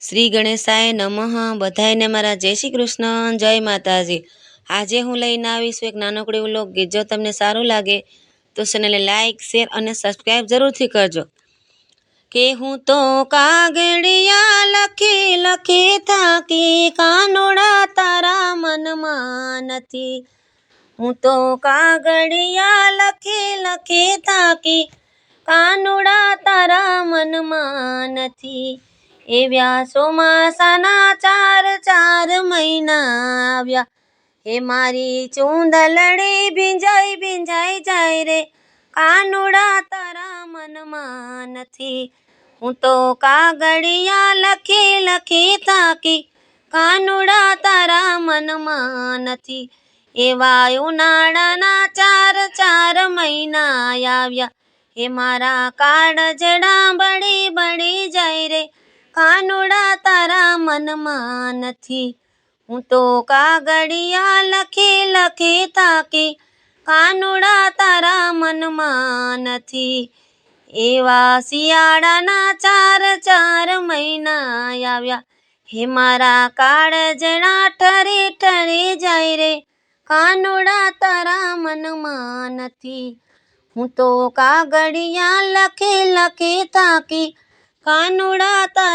શ્રી ગણેશાય નમઃ. બધાયને મારા જય શ્રી કૃષ્ણ, જય માતાજી. આજે હું લઈને આવીશું એક નાનકડું લોક ગીત. જો તમને સારું લાગે તો ચેનલને લાઈક, શેર અને સબસ્ક્રાઈબ જરૂરથી કરજો. કે હું તો કાગળિયા લખી લખી થાકી, કાનોડા તારા મનમાં નથી. હું તો કાગળિયા લખી લખી થાકી, કાનોડા તારા મનમાં નથી. એવ્યા ચોમાસાના ચાર ચાર મહિના આવ્યા. હે મારી ચૂંદલડી, ભીંજાઈ ભીંજાઈ જાય રે. કાનુડા તારા મનમાં નથી. હું તો કાગળિયા લખી લખી થાકી. કાનુડા તારા મનમાં નથી. એવા ઉનાળાના ચાર ચાર મહિના આવ્યા. હે મારા કાળજડા બળી બળી જાય રે. કાનુડા તારા મનમાં નથી. હું તો કાગળિયા લખી લખી થાકી કાનુડા તારા મનમાં નથી. એવા શિયાળાના ચાર ચાર મહિના આવ્યા. હે મારા કાળજણા ઠરી ઠરી જાય રે. કાનુડા તારા મનમાં નથી. હું તો કાગળિયા લખી લખી થાકી કાનુડા તારા